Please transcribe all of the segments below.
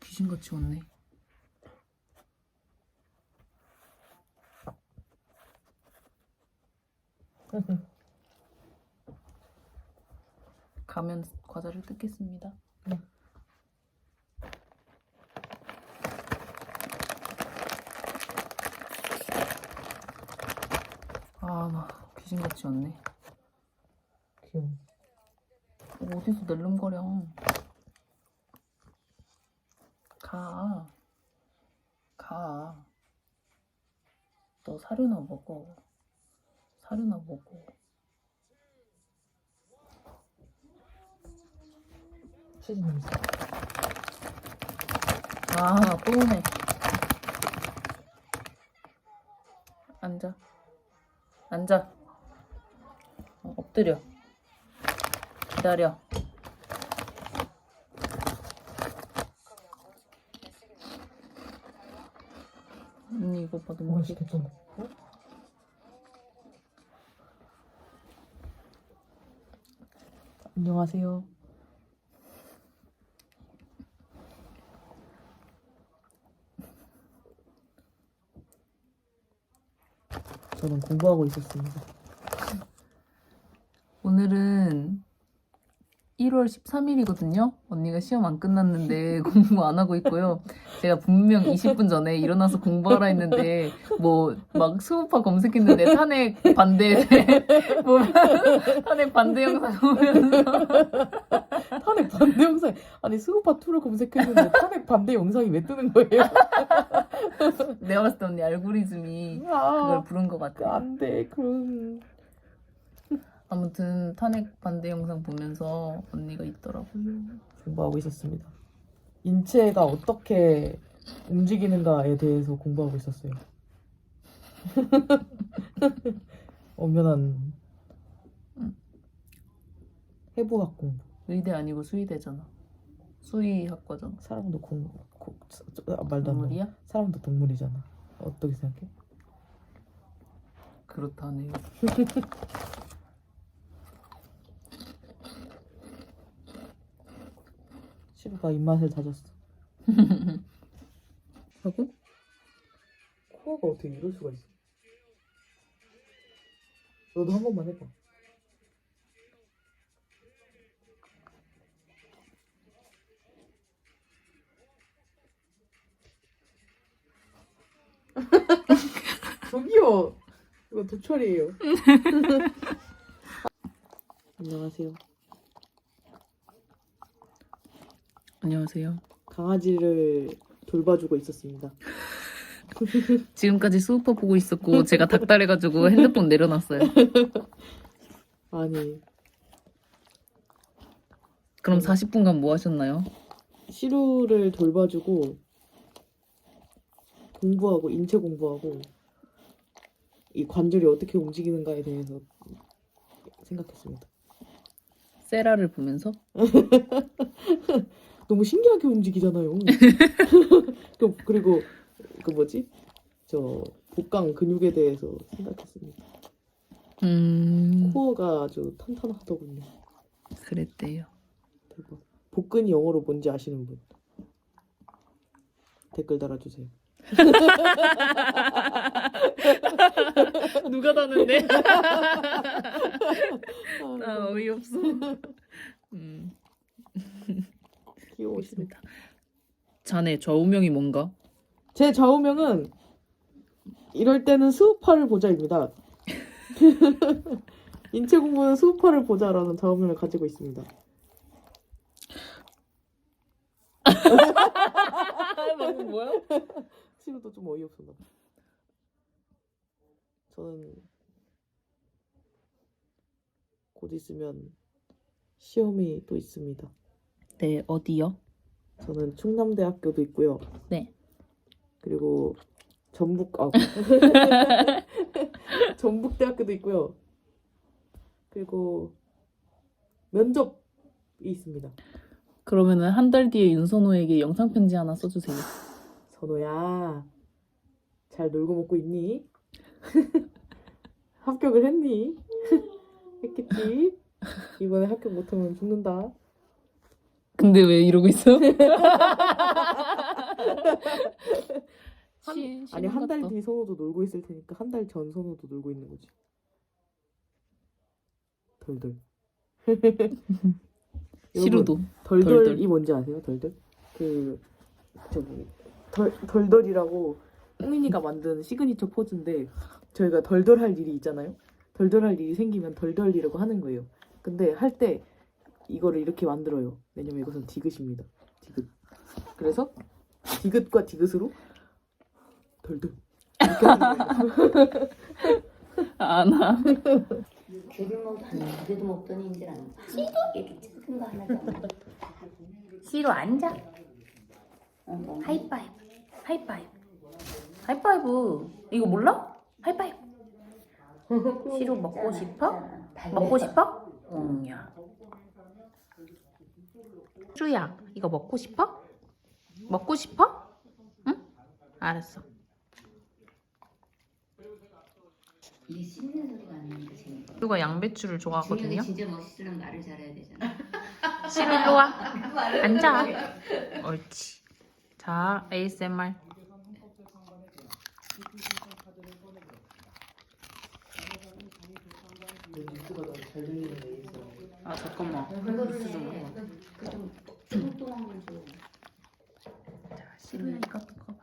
귀신같이 왔네. 가면 과자를 뜯겠습니다. 네. 아, 나 귀신같이 왔네. 귀여워. 어디서 낼름거려. 가. 가. 너 사료나 먹어. 사료나 먹어. 치즈 냄새. 아, 또 오네. 앉아. 앉아. 어, 엎드려. 기다려. 언니 이거 봐 너무 맛있 맛있겠다. 어? 안녕하세요. 저는 공부하고 있었습니다. 오늘은 1월 13일이거든요. 언니가 시험 안 끝났는데 공부 안 하고 있고요. 제가 분명 20분 전에 일어나서 공부하라 했는데 뭐 막 수우파 검색했는데 탄핵 반대 보면 탄핵 반대 영상 보면서 탄핵 반대 영상 아니 스우파 2를 검색했는데 탄핵 반대 영상이 왜 뜨는 거예요? 내가 봤을 때 언니 알고리즘이 그걸 아, 부른 것 같아. 안돼 그럼 아무튼 탄핵 반대 영상 보면서 언니가 있더라고요. 공부하고 있었습니다. 인체가 어떻게 움직이는가에 대해서 공부하고 있었어요. 엄연한 응. 해부학 공부. 의대 아니고 수의대잖아. 수의학과잖아. 사람도 공, 고, 아, 말도 안 나. 동물이야? 사람도 동물이잖아. 어떻게 생각해? 그렇다네요. 시루가 입맛을 다졌어. 하고? 코어가 어떻게 이럴 수가 있어? 너도 한 번만 해봐. 저기요. 이거 도철이에요. 안녕하세요. 안녕하세요. 강아지를 돌봐주고 있었습니다. 지금까지 수우파 보고 있었고 제가 닥달해가지고 핸드폰 내려놨어요. 아니 그럼 40분간 뭐 하셨나요? 시루를 돌봐주고 공부하고 인체 공부하고 이 관절이 어떻게 움직이는가에 대해서 생각했습니다. 세라를 보면서 너무 신기하게 움직이잖아요. 그- 그리고 그 뭐지? 저 복강 근육에 대해서 생각했습니다. 음 코어가 아주 탄탄하더군요. 그랬대요. 대박. 복근이 영어로 뭔지 아시는 분 댓글 달아주세요. 누가 다는데? 아, 아 어이없어. 음 귀여우시네. 자네 좌우명이 뭔가? 제 좌우명은 이럴 때는 수우파를 보자입니다. 인체 공부는 수우파를 보자라는 좌우명을 가지고 있습니다. 방금 뭐야? 친구도 좀 어이없었나 봐. 저는 곧 있으면 시험이 또 있습니다. 네 어디요? 저는 충남대학교도 있고요. 네. 그리고 전북 아 전북대학교도 있고요. 그리고 면접이 있습니다. 그러면은 한 달 뒤에 윤선호에게 영상 편지 하나 써주세요. 선호야, 잘 놀고 먹고 있니? 합격을 했니? 했겠지? 이번에 합격 못하면 죽는다. 근데 왜 이러고 있어? 한- 시- 아니 한달 신혼 뒤 선호도 놀고 있을 테니까 한 달 전 선호도 놀고 있는 거지. 덜덜. 시루도 덜덜이 덜덜. 뭔지 아세요? 덜덜? 그 저기 덜 덜덜이라고 꽁민이가 만든 시그니처 포즈인데 저희가 덜덜할 일이 있잖아요. 덜덜할 일이 생기면 덜덜이라고 하는 거예요. 근데 할 때 이거를 이렇게 만들어요. 왜냐면 이것은 디귿입니다. 디귿. 그래서 디귿과 디귿으로 덜덜. 이렇게 하는 거예요. 안아 귤을 먹더니 그래도 먹더니 이제 안 씨도 이렇게 작은 거 하나 더 씨로 앉아 어, 하이파이브 하이파이브 하이파이브 이거 몰라? 하이파이브 씨로 먹고 싶어? 먹고 싶어? 응야 슈야 이거 먹고 싶어? 먹고 싶어? 응? 알았어 이게 씹는 소리가 안 나니까 재밌어. 슈가 양배추를 좋아하거든요 진짜 멋있으려면 말을 잘해야 되잖아. 시루 일로 와 앉아 옳지 자 ASMR 있어. 아 잠깐만 그거를 그좀 뚱뚱한 좀. 시루야 이것도 꺼봐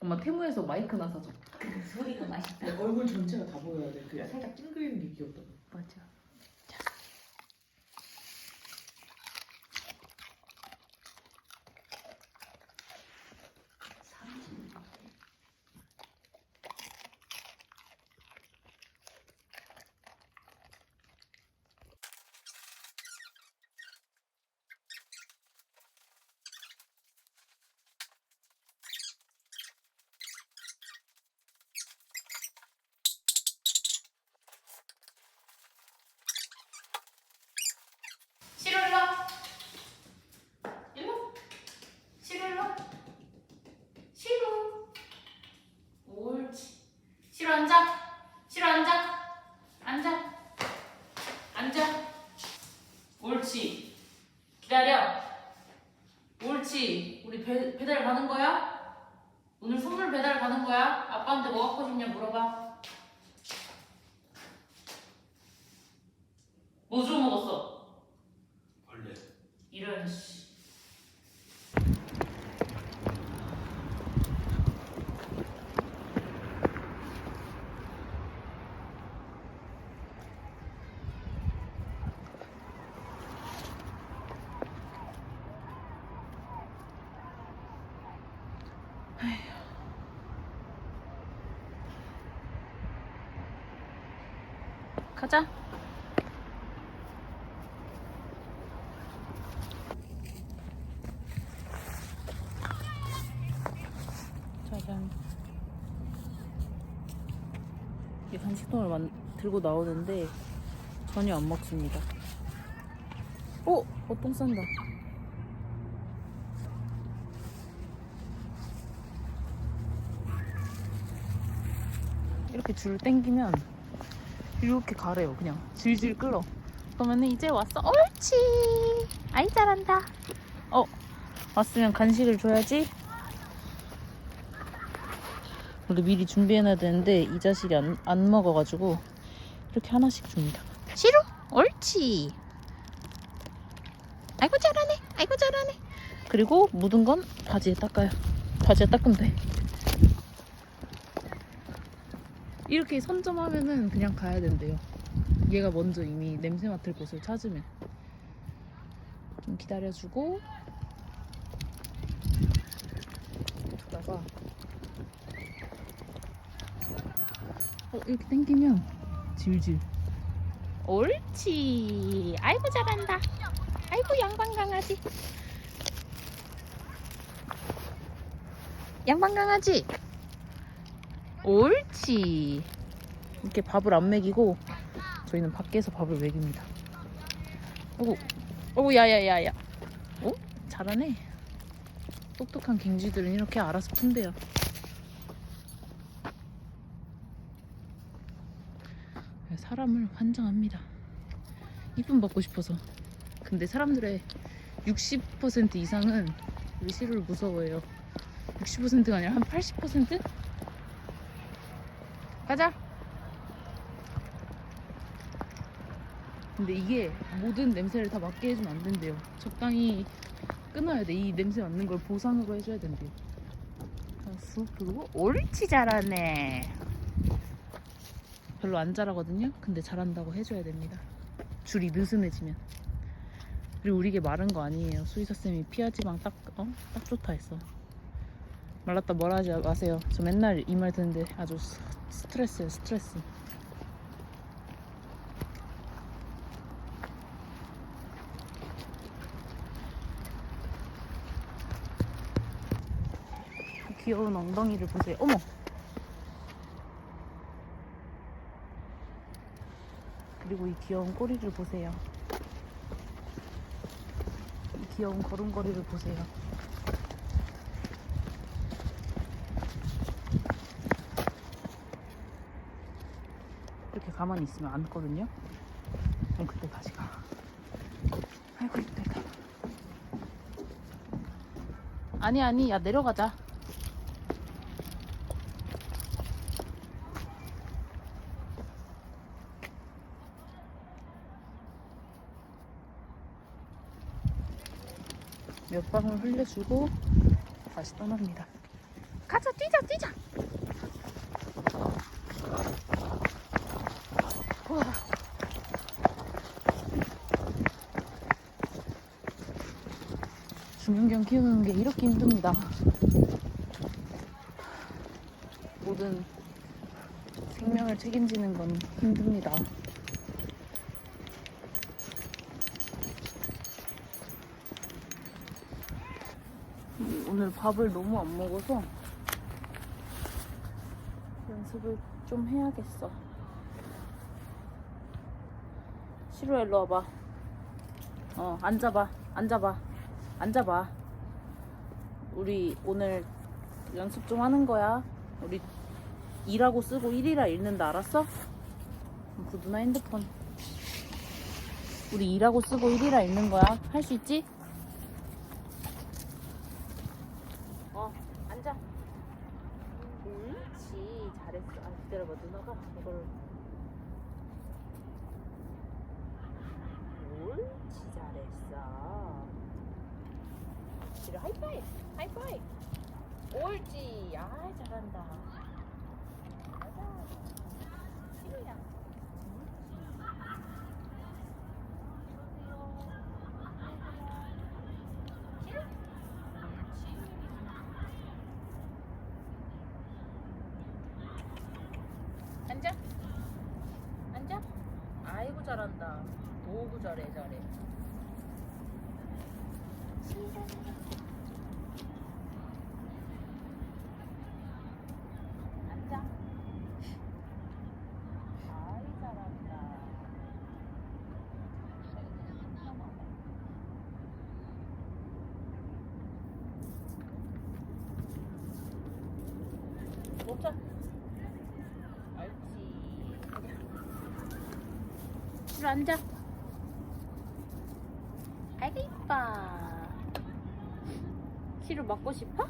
엄마 테무에서 마이크나 사줘 그 소리가 맛있다. 얼굴 전체가 다 보여야 돼. 그냥 살짝 찡그리는 게 귀엽다. 맞아 시로 일로 와. 일로. 시로 일로. 와. 시로. 옳지. 시로 앉아. 시로 앉아. 앉아. 앉아. 옳지. 기다려. 옳지. 우리 배, 배달 가는 거야? 오늘 선물 배달 가는 거야? 아빠한테 뭐 갖고 싶냐 물어봐. 뭐 주워 먹었어? 이런 씨. 가자. 짜잔. 이 간식통을 만, 들고 나오는데 전혀 안 먹습니다. 오! 어, 똥 싼다. 이렇게 줄 땡기면 이렇게 가래요 그냥. 질질 끌어. 그러면 이제 왔어. 옳지. 아이 잘한다. 어 왔으면 간식을 줘야지. 우리 미리 준비해놔야 되는데 이 자식이 안, 안 먹어가지고 이렇게 하나씩 줍니다. 시루 옳지. 아이고 잘하네. 아이고 잘하네. 그리고 묻은 건 바지에 닦아요. 바지에 닦으면 돼 이렇게 선점하면은 그냥 가야 된대요. 얘가 먼저 이미 냄새 맡을 곳을 찾으면. 좀 기다려주고. 두다가. 어 이렇게 당기면 질질. 옳지. 아이고 잘한다. 아이고 양반 강아지. 양반 강아지 옳지. 이렇게 밥을 안 먹이고 저희는 밖에서 밥을 먹입니다. 어구, 어구, 야야야야. 어? 잘하네. 똑똑한 갱쥐들은 이렇게 알아서 푼대요. 사람을 환장합니다. 이쁨 받고 싶어서. 근데 사람들의 60% 이상은 시루를 무서워해요. 60%가 아니라 한 80%? 가자! 근데 이게 모든 냄새를 다 맡게 해주면 안 된대요. 적당히 끊어야 돼. 이 냄새 맡는 걸 보상으로 해줘야 된대요. 가수 그리고 옳지 잘하네. 별로 안 잘하거든요. 근데 잘한다고 해줘야 됩니다. 줄이 느슨해지면. 그리고 우리 게 마른 거 아니에요. 수의사 쌤이 피하지방 딱, 어? 딱 좋다 했어. 말랐다 뭐라 하지 마세요. 저 맨날 이 말 듣는데 아주 스- 스트레스예요, 스트레스. 귀여운 엉덩이를 보세요. 어머! 그리고 이 귀여운 꼬리를 보세요. 이 귀여운 걸음걸이를 보세요. 이렇게 가만히 있으면 앉거든요. 그럼 그때 다시 가. 아이고. 이쁘다. 아니 아니 야 내려가자. 몇 방울 흘려주고 다시 떠납니다. 가자 뛰자 뛰자. 와. 중형견 키우는 게 이렇게 힘듭니다. 모든 생명을 책임지는 건 힘듭니다. 오늘 밥을 너무 안 먹어서 연습을 좀 해야겠어. 시루야 일로 와봐. 어 앉아봐. 앉아봐. 앉아봐. 우리 오늘 연습 좀 하는 거야. 우리 일하고 쓰고 일이라 읽는다 알았어? 그 누나 핸드폰. 우리 일하고 쓰고 일이라 읽는 거야. 할 수 있지? 어, 앉아. 옳지. 잘했어. 아, 기다려봐. 누나가 이걸. 옳지. 잘했어. 지루 하이파이브. 하이파이브. 옳지. 아, 잘한다. 지루야. 지루. 앉아. 앉아. 아이고 잘한다. 오구 잘해 잘해. 앉아. 아이 잘한다. 먹자. 옳지. 줄 앉아. 아이고 이뻐. 시루 먹고 싶어?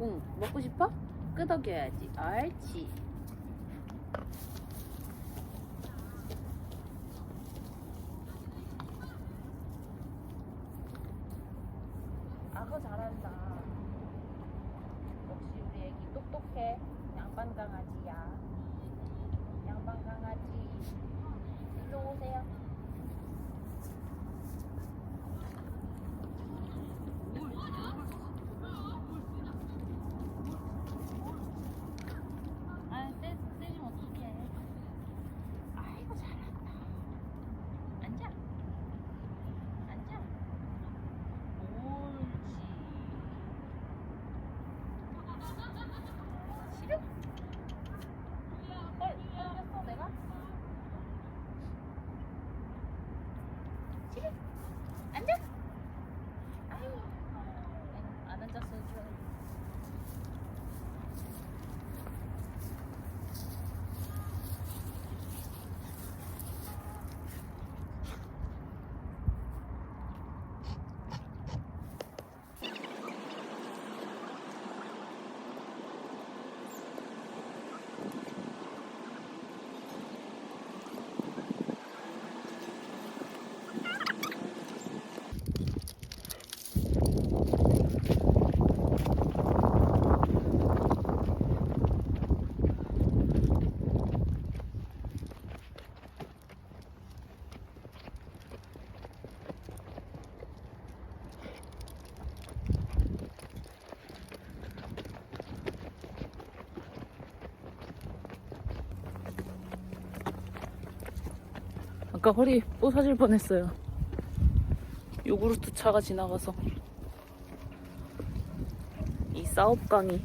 응, 먹고 싶어? 끄덕여야지. 옳지. 아고 잘한다. 아까 허리 부서질 뻔했어요. 요구르트 차가 지나가서 이 사업강이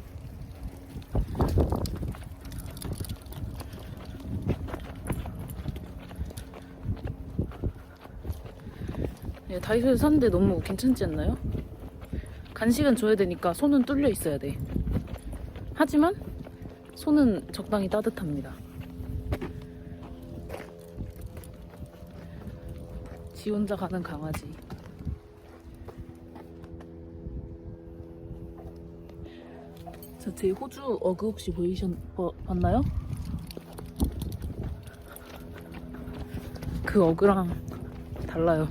네, 다이소에서 샀는데 너무 괜찮지 않나요? 간식은 줘야 되니까 손은 뚫려 있어야 돼. 하지만 손은 적당히 따뜻합니다. 지 혼자 가는 강아지. 저제 호주 어그 혹시 보이셨 어, 봤나요? 그 어그랑 달라요.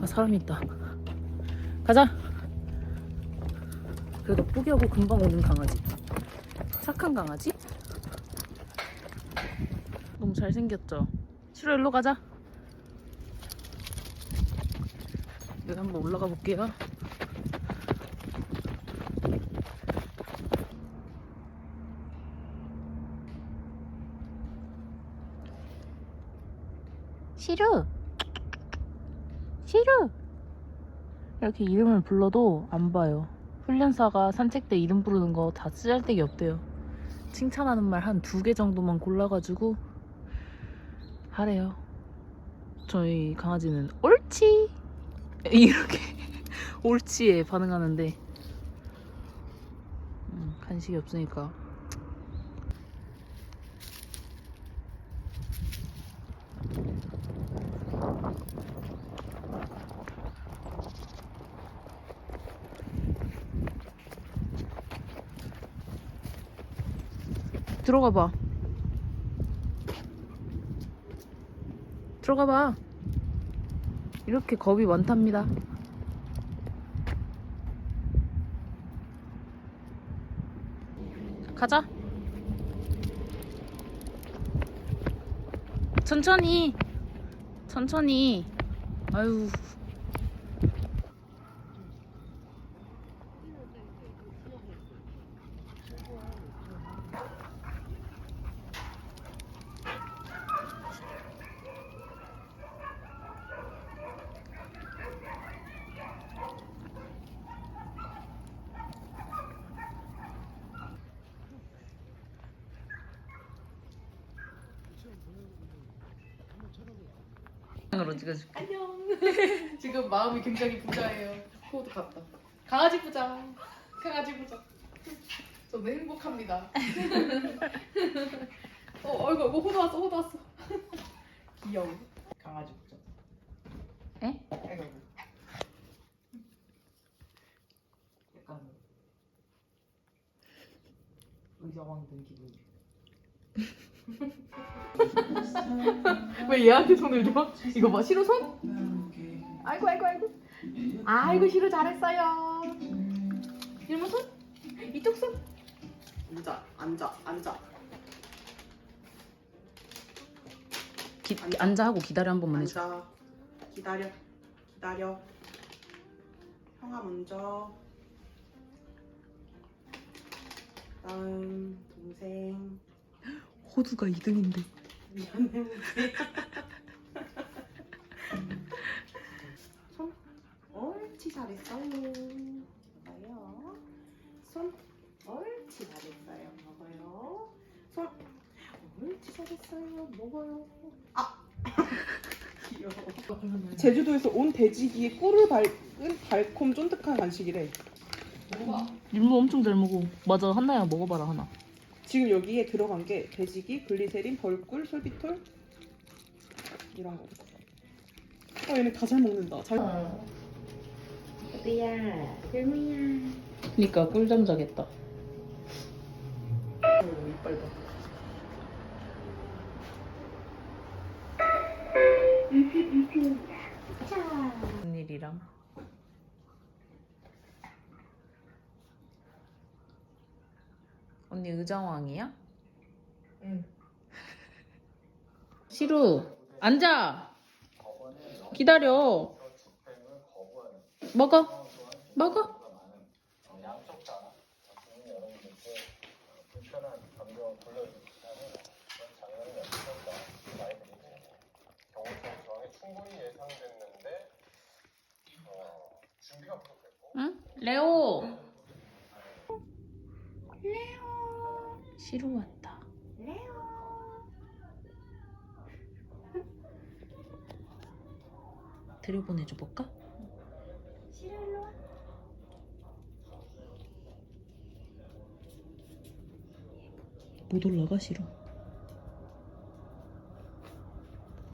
아 사람 있다. 가자. 그래도 포기하고 금방 오는 강아지. 착한 강아지? 너무 잘생겼죠? 싫어 일로 가자. 여기 한번 올라가 볼게요. 싫어. 싫어. 이렇게 이름을 불러도 안 봐요. 훈련사가 산책 때 이름 부르는 거 다 쓰잘데기 없대요. 칭찬하는 말 한 두 개 정도만 골라가지고 하래요. 저희 강아지는 옳지 이렇게 옳지에 반응하는데 음, 간식이 없으니까 들어가 봐. 들어가 봐. 이렇게 겁이 많답니다. 가자. 천천히. 천천히. 아유. 으로 찍어줄게. 안녕. 지금 마음이 굉장히 부자예요. 코드 같다. 강아지 부자. 강아지 부자. 저는 행복합니다. 어, 어이구, 뭐 호도 왔어, 호도 왔어. 귀여워. 강아지 부자. 에? 아이고. 아이고. 약간 의자왕 된 기분. 왜 얘한테 손을 줘? 이거 봐, 시로 손? 아이고, 아이고, 아이고. 아이고, 시로 잘했어요. 이모 손? 이쪽 손? 앉아, 앉아, 앉아. 기, 앉아 하고 기다려 한 번만 해줘. 앉아. 기다려. 기다려. 형아 먼저. 다음 동생. 호두가 2등인데. 미안해. 손. 옳지 잘했어요. 먹어요. 손. 옳지 잘했어요. 먹어요. 손. 옳지 잘했어요. 먹어요. 아. 귀여워. 제주도에서 온 돼지기의 꿀을 밟은 달콤 쫀득한 간식이래. 율무 엄청 잘 먹어. 맞아, 한나야 먹어봐라, 하나. 지금 여기에 들어간 게 돼지기, 글리세린, 벌꿀, 솔비톨 이런 거. 어 얘네 다 잘 먹는다. 잘. 야 율무야. 그니까 꿀잠 자겠다. 이빨 봐. 무슨 일이랑? 언니 의정왕이야? 응. 시루 앉아 기다려 먹어. 먹어. 응? 레오. 레오. 시로 왔다. 레오. 들여보내줘 볼까? 못 올라가 싫어.